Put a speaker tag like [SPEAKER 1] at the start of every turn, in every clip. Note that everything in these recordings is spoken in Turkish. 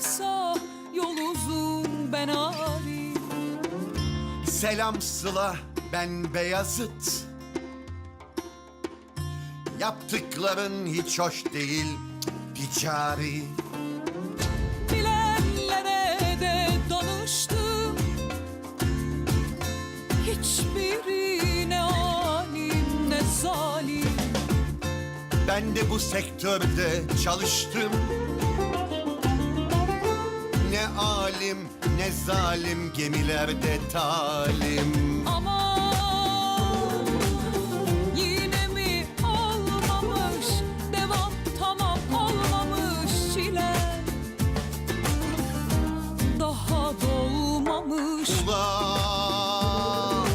[SPEAKER 1] varsa yol uzun ben Arif Selam Sıla ben Beyazıt. Yaptıkların hiç hoş değil ticari
[SPEAKER 2] Bilenlere de danıştım. Hiçbiri alim ne zalim.
[SPEAKER 1] Ben de bu sektörde çalıştım. Ne alim ne zalim gemilerde talim.
[SPEAKER 2] Aman yine mi olmamış Devam tamam olmamış çile Daha dolmamış
[SPEAKER 1] Ulan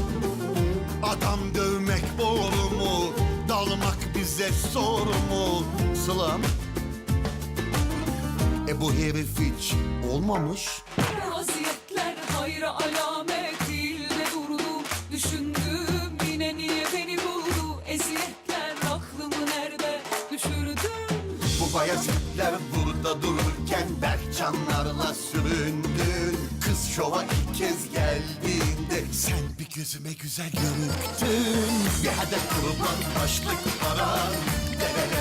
[SPEAKER 1] Adam dövmek boru mu? Dalmak bize soru mu? Sılam bu herif hiç olmamış.
[SPEAKER 2] Vaziyetler hayra alamet değil de durdu. Düşündüm yine niye beni buldu? Eziyetler aklımı nerede düşürdüm
[SPEAKER 1] Bu bayezitler burada dururken Berkcanlarla süründün Kız şova ilk kez geldiğinde Sen bir gözüme güzel görüktün. Bir hedef kurban başlık yüklensin Helal